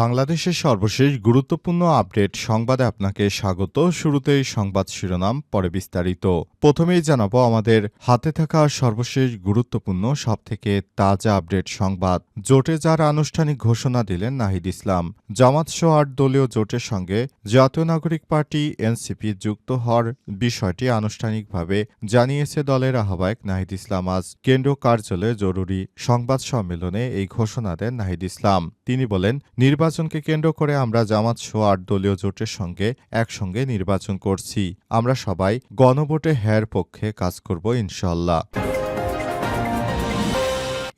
বাংলাদেশের সর্বশেষ গুরুত্বপূর্ণ আপডেট সংবাদে আপনাকে স্বাগত। শুরুতেই সংবাদ শিরোনাম, পরে বিস্তারিত। প্রথমেই জানাব আমাদের হাতে থাকা সর্বশেষ গুরুত্বপূর্ণ, সবথেকে তাজা আপডেট সংবাদ। জোটে যার আনুষ্ঠানিক ঘোষণা দিলেন নাহিদ ইসলাম। জামাত আট দলীয় জোটের সঙ্গে জাতীয় নাগরিক পার্টি, এনসিপি যুক্ত হওয়ার বিষয়টি আনুষ্ঠানিকভাবে জানিয়েছে দলের আহ্বায়ক নাহিদ ইসলাম। আজ কেন্দ্রীয় কার্যালয়ে জরুরি সংবাদ সম্মেলনে এই ঘোষণা দেন নাহিদ ইসলাম। তিনি বলেন নির্বাচনকে কেন্দ্র করে আমরা জামাত সহ আট দলীয় জোটের সঙ্গে একসঙ্গে নির্বাচন করছি। আমরা সবাই গণভোটে হ্যার পক্ষে কাজ করব ইনশাল্লাহ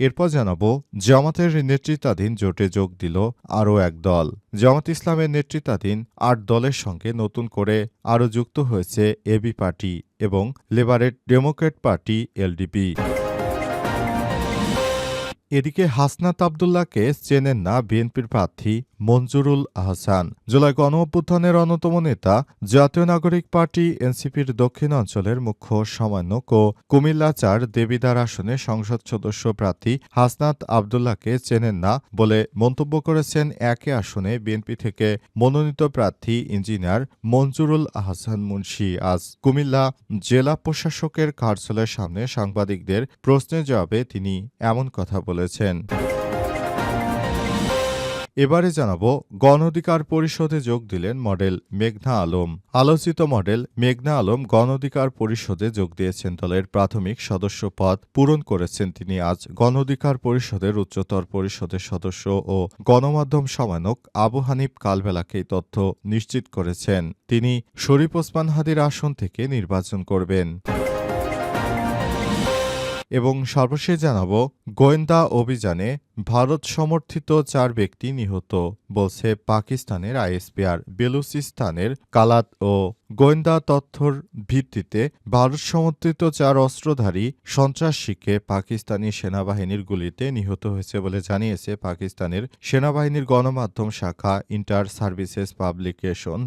এরপর জানাব, জামাতের নেতৃত্বাধীন জোটে যোগ দিল আরও এক দল। জামাত ইসলামের নেতৃত্বাধীন আট দলের সঙ্গে নতুন করে আরও যুক্ত হয়েছে এবি পার্টি এবং লেবারেট ডেমোক্রেট পার্টি এলডিপি এদিকে হাসনাত আবদুল্লাহকে চেনেন না বিএনপির প্রার্থী মঞ্জুরুল আহসান। জুলাই গণ অভ্যুত্থানের অন্যতম নেতা, জাতীয় নাগরিক পার্টি এনসিপির দক্ষিণ অঞ্চলের মুখ্য সমন্বয়ক ও কুমিল্লা চার দেবিদার আসনে সংসদ সদস্য প্রার্থী হাসনাত আবদুল্লাহকে চেনেন না বলে মন্তব্য করেছেন একে আসনে বিএনপি থেকে মনোনীত প্রার্থী ইঞ্জিনিয়ার মঞ্জুরুল আহসান মুন্সি। আজ কুমিল্লা জেলা প্রশাসকের কার্যালয়ের সামনে সাংবাদিকদের প্রশ্নের জবাবে তিনি এমন কথা বলেছেন। এবারে জানাব গণ অধিকার পরিষদে যোগ দিলেন মডেল মেঘনা আলম। আলোচিত মডেল মেঘনা আলম গণ অধিকার পরিষদে যোগ দিয়েছেন দলের প্রাথমিক সদস্য পদ পূরণ করেছেন তিনি আজ। গণ অধিকার পরিষদের উচ্চতর পরিষদের সদস্য ও গণমাধ্যম সমানক আবু হানিফ কালবেলাকে তথ্য নিশ্চিত করেছেন। তিনি শরীফ ওসমান হাদির আসন থেকে নির্বাচন করবেন। এবং সর্বশেষ জানাব, গোয়েন্দা অভিযানে ভারত সমর্থিত চার ব্যক্তি নিহত, বলছে পাকিস্তানের আইএসপিআর। বেলুচিস্তানের কালাত ও গোয়েন্দা তথ্যর ভিত্তিতে ভারত সমর্থিত চার অস্ত্রধারী সন্ত্রাসীকে পাকিস্তানি সেনাবাহিনীর গুলিতে নিহত হয়েছে বলে জানিয়েছে পাকিস্তানের সেনাবাহিনীর গণমাধ্যম শাখা ইন্টার সার্ভিসেস পাবলিকেশন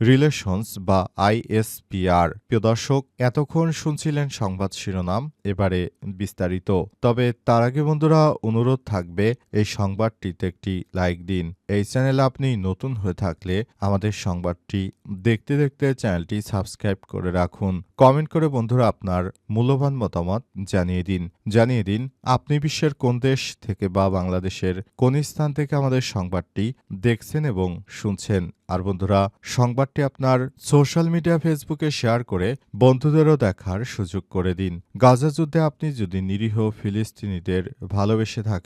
রিলেশনস বা আইএসপিআর। প্রিয় দর্শক, এতক্ষণ শুনছিলেন সংবাদ শিরোনাম, এবারে বিস্তারিত। তবে তার আগে বন্ধুরা, অনুরোধ থাকবে এই সংবাদটিতে একটি লাইক দিন। এই চ্যানেলে আপনি নতুন হয়ে থাকলে আমাদের সংবাদটি দেখতে দেখতে চ্যানেলটি সাবস্ক্রাইব করে রাখুন। কমেন্ট করে বন্ধুরা আপনার মূল্যবান মতামত জানিয়ে দিন। জানিয়ে দিন, আপনি বিশ্বের কোন দেশ থেকে বা বাংলাদেশের কোন স্থান থেকে আমাদের সংবাদটি দেখছেন এবং শুনছেন। আর বন্ধুরা, সংবাদটি আপনার সোশ্যাল মিডিয়া ফেসবুকে শেয়ার করে বন্ধুদেরও দেখার সুযোগ করে দিন। গাজা যুদ্ধে আপনি যদি নিরীহ ফিলিস্তিনিদের ভালোবেসে থাকেন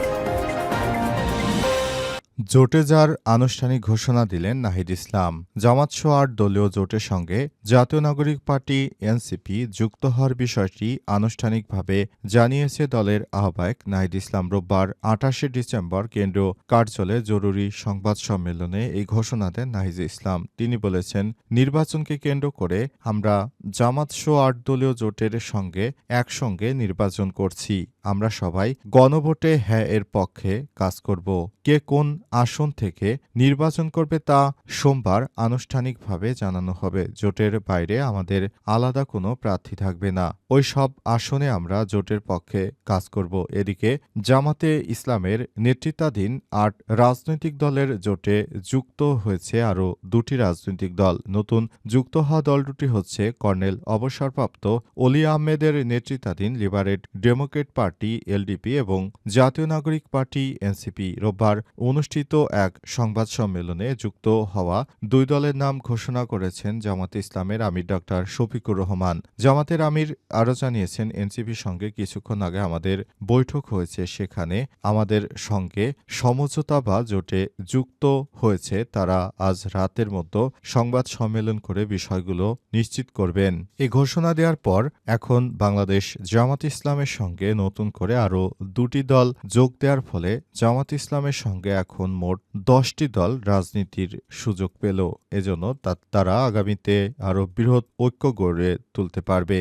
জোটে যার আনুষ্ঠানিক ঘোষণা দিলেন নাহিদ ইসলাম, জামাত আট দলীয় জোটের সঙ্গে জাতীয় নাগরিক পার্টি এনসিপি যুক্ত হওয়ার বিষয়টি আনুষ্ঠানিকভাবে জানিয়েছে দলের আহ্বায়ক নাহিদ ইসলাম রোববার আঠাশে ডিসেম্বর কেন্দ্রীয় কার্যালয়ে জরুরি সংবাদ সম্মেলনে এই ঘোষণা দেন নাহিদ ইসলাম। তিনি বলেছেন, নির্বাচনকে কেন্দ্র করে আমরা জামাত সহ আট দলীয় জোটের সঙ্গে একসঙ্গে নির্বাচন করছি। আমরা সবাই গণভোটে হ্যাঁ এর পক্ষে কাজ করব। কে কোন আসন থেকে নির্বাচন করবে তা সোমবার আনুষ্ঠানিকভাবে জানানো হবে। জোটের বাইরে আমাদের আলাদা কোনো প্রার্থী থাকবে না। ওই সব আসনে আমরা জোটের পক্ষে কাজ করব। এদিকে জামাতে ইসলামের নেতৃত্বাধীন আট রাজনৈতিক দলের জোটে যুক্ত হয়েছে আরও দুটি রাজনৈতিক দল। নতুন যুক্ত হওয়া দল দুটি হচ্ছে কর্নেল অবসরপ্রাপ্ত অলি আহমেদের নেতৃত্বাধীন লিবারেট ডেমোক্রেট পার্টি, এলডিপি এবং জাতীয় নাগরিক পার্টি, এনসিপি। রোববার অনুষ্ঠিত এক সংবাদ সম্মেলনে যুক্ত হওয়া দুই দলের নাম ঘোষণা করেছেন জামাতে ইসলামের আমির ডক্টর শফিকুর রহমান। জামাতের আমির আরও জানিয়েছেন, এনসিপির সঙ্গে কিছুক্ষণ আগে আমাদের বৈঠক হয়েছে। সেখানে আমাদের সঙ্গে সমঝোতা বা জোটে যুক্ত হয়েছে। তারা আজ রাতের মধ্যে সংবাদ সম্মেলন করে বিষয়গুলো নিশ্চিত করবেন। এই ঘোষণা দেওয়ার পর এখন বাংলাদেশ জামাত ইসলামের সঙ্গে নতুন করে আরও দুটি দল যোগ দেওয়ার ফলে জামাত ইসলামের সঙ্গে এখন মোট দশটি দল রাজনীতির সুযোগ পেল। এজন্য তারা আগামীতে আরও বৃহৎ ঐক্য গড়ে তুলতে পারবে।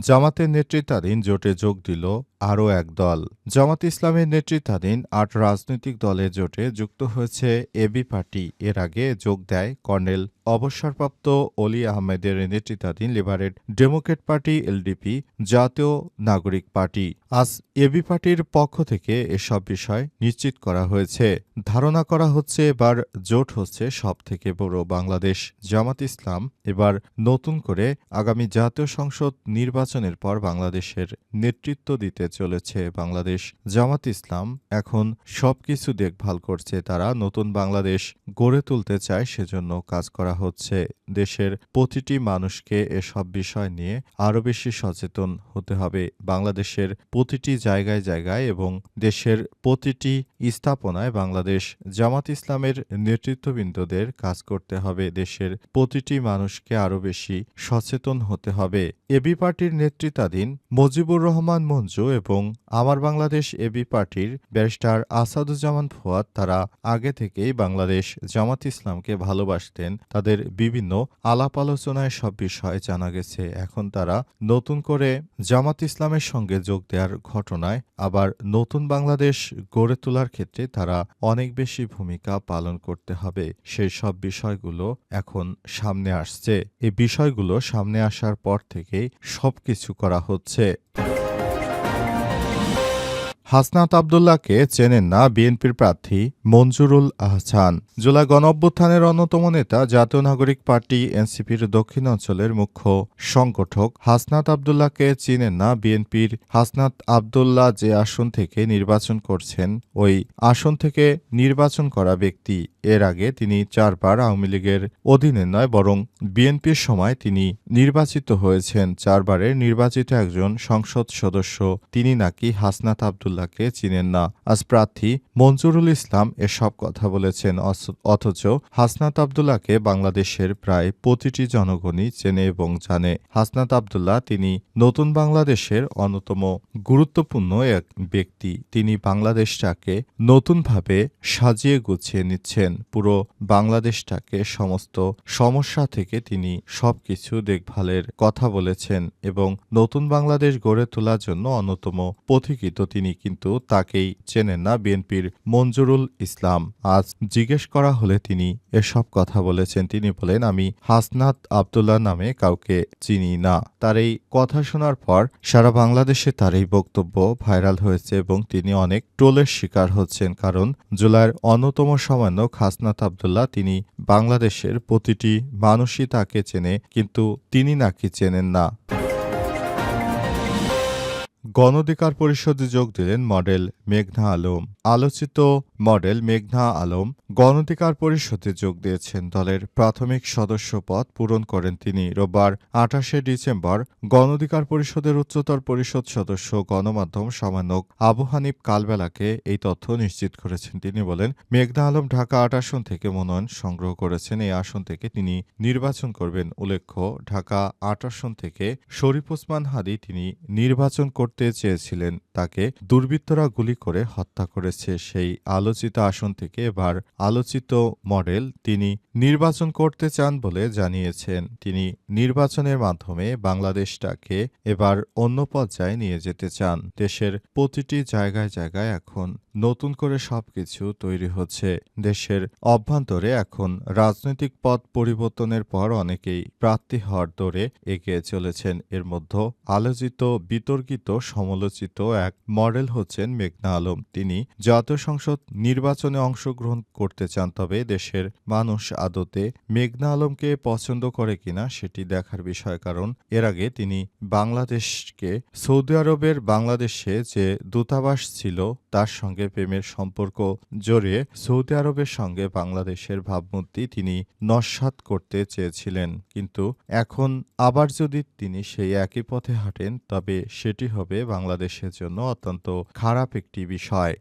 জামাতের নেতৃত্বাধীন জোটে যোগ দিল আরও এক দল। জামাত ইসলামের নেতৃত্বাধীন আট রাজনৈতিক দলের জোটে যুক্ত হয়েছে এবি পার্টি। এর আগে যোগ দেয় কর্নেল অবসরপ্রাপ্ত অলি আহমেদের নেতৃত্বাধীন লিবারেট ডেমোক্রেট পার্টি, এলডিপি, জাতীয় নাগরিক পার্টি। আজ এবি পার্টির পক্ষ থেকে এসব বিষয় নিশ্চিত করা হয়েছে। ধারণা করা হচ্ছে এবার জোট হচ্ছে সব থেকে বড় বাংলাদেশ। জামাত ইসলাম এবার নতুন করে আগামী জাতীয় সংসদ নির্বাচনের পর বাংলাদেশের নেতৃত্ব দিতে চলেছে বাংলাদেশ জামাত ইসলাম। এখন সবকিছু দেখভাল করছে তারা। নতুন বাংলাদেশ গড়ে তুলতে চায়, সেজন্য কাজ করা হচ্ছে। দেশের প্রতিটি মানুষকে এসব বিষয় নিয়ে আরও বেশি সচেতন হতে হবে। বাংলাদেশের প্রতিটি জায়গায় জায়গায় এবং দেশের প্রতিটি স্থাপনায় বাংলাদেশ জামাত ইসলামের নেতৃত্ববৃন্দদের কাজ করতে হবে। দেশের প্রতিটি মানুষকে আরও বেশি সচেতন হতে হবে। এবি পার্টির নেতৃত্বাধীন মজিবুর রহমান মঞ্জু এবং আমার বাংলাদেশ এবি পার্টির ব্যারিস্টার আসাদুজ্জামান ফুয়াদ তারা আগে থেকেই বাংলাদেশ জামাত ইসলামকে ভালোবাসতেন। তাদের বিভিন্ন আলাপ আলোচনায় সব বিষয়ে জানা গেছে। এখন তারা নতুন করে জামাত ইসলামের সঙ্গে যোগ দেওয়ার ঘটনায় আবার নতুন বাংলাদেশ গড়ে তোলার ক্ষেত্রে তারা অনেক বেশি ভূমিকা পালন করতে হবে। সেই সব বিষয়গুলো এখন সামনে আসছে। এই বিষয়গুলো সামনে আসার পর থেকেই সবকিছু করা হচ্ছে। হাসনাত আবদুল্লাহকে চেনেন না বিএনপির প্রার্থী মঞ্জুরুল আহসান। জুলাই গণঅভ্যুত্থানের অন্যতম নেতা জাতীয় নাগরিক পার্টি এনসিপির দক্ষিণ অঞ্চলের মুখ্য সংগঠক হাসনাত আবদুল্লাহকে চিনেন না বিএনপির হাসনাত আবদুল্লাহ যে আসন থেকে নির্বাচন করছেন, ওই আসন থেকে নির্বাচন করা ব্যক্তি। এর আগে তিনি চারবার আওয়ামী লীগের অধীনে নয়, বরং বিএনপির সময় তিনি নির্বাচিত হয়েছেন। চারবারের নির্বাচিত একজন সংসদ সদস্য, তিনি নাকি হাসনাত আবদুল্লাহকে চিনেন না। আজ প্রার্থী মঞ্জুরুল ইসলাম এসব কথা বলেছেন অথচ হাসনাত আবদুল্লাহকে বাংলাদেশের প্রায় প্রতিটি জনগণই চেনে এবং জানে। হাসনাত আবদুল্লাহ তিনি নতুন বাংলাদেশের অন্যতম গুরুত্বপূর্ণ এক ব্যক্তি। তিনি বাংলাদেশটাকে নতুনভাবে সাজিয়ে গুছিয়ে নিচ্ছেন। পুরো বাংলাদেশটাকে সমস্ত সমস্যা থেকে তিনি সবকিছু দেখভালের কথা বলেছেন এবং নতুন বাংলাদেশ গড়ে তোলার জন্য অন্যতম পথিকৃত তিনি কিন্তু তাকেই চেনেন না বিএনপির মঞ্জুরুল ইসলাম। আজ জিজ্ঞেস করা হলে তিনি এসব কথা বলেছেন। তিনি বলেন, আমি হাসনাত আবদুল্লাহ নামে কাউকে চিনি না। তার এই কথা শোনার পর সারা বাংলাদেশে তার এই বক্তব্য ভাইরাল হয়েছে এবং তিনি অনেক ট্রোলের শিকার হচ্ছেন। কারণ জুলাইয়ের অন্যতম সমন্বয়ক হাসনাত আবদুল্লাহ তিনি বাংলাদেশের প্রতিটি মানুষই তাকে চেনে কিন্তু তিনি নাকি চেনেন না। গণধিকার পরিষদে যোগ দিলেন মডেল মেঘনা আলম। আলোচিত মডেল মেঘনা আলম গণধিকার পরিষদে যোগ দিয়েছেন। দলের প্রাথমিক সদস্য পদ পূরণ করেন তিনি। রোববার আঠাশে ডিসেম্বর গণধিকার পরিষদের উচ্চতর পরিষদ সদস্য, গণমাধ্যম সমন্বয়ক আবু হানিফ কালবেলাকে এই তথ্য নিশ্চিত করেছেন। তিনি বলেন, মেঘনা আলম ঢাকা আট আসন থেকে মনোনয়ন সংগ্রহ করেছেন। এই আসন থেকে তিনি নির্বাচন করবেন। উল্লেখ্য, ঢাকা আট আসন থেকে শরীফ ওসমান হাদি তিনি নির্বাচন করতে চেয়েছিলেন তাকে। দুর্বৃত্তরা গুলি করে হত্যা করেছে সেই আলোচিত আসন থেকে। এবার আলোচিত মডেল তিনি নির্বাচন করতে চান বলে জানিয়েছেন। তিনি নির্বাচনের মাধ্যমে বাংলাদেশটাকে এবার অন্য পর্যায়ে নিয়ে যেতে চান। দেশের প্রতিটি জায়গায় জায়গায় এখন নতুন করে সবকিছু তৈরি হচ্ছে। দেশের অভ্যন্তরে এখন রাজনৈতিক পথ পরিবর্তনের পর অনেকেই প্রার্থী হওয়ার দৌড়ে এগিয়ে চলেছেন। এর মধ্যে আলোচিত, বিতর্কিত, সমালোচিত এক মডেল হচ্ছেন মেঘনা আলম। তিনি জাতীয় সংসদ নির্বাচনে অংশগ্রহণ করতে চান, তবে দেশের মানুষ আদতে মেঘনা আলমকে পছন্দ করে কিনা সেটি দেখার বিষয়, কারণ এর আগে তিনি বাংলাদেশকে সৌদি আরবের বাংলাদেশে যে দূতাবাস ছিল তার সঙ্গে প্রেমের সম্পর্ক জড়িয়ে সৌদি আরবের সঙ্গে বাংলাদেশের ভাবমূর্তি তিনি নস্বাত করতে চেয়েছিলেন। কিন্তু এখন আবার যদি তিনি সেই একই পথে হাঁটেন, তবে সেটি হবে বাংলাদেশের জন্য অত্যন্ত খারাপ একটি বিষয়।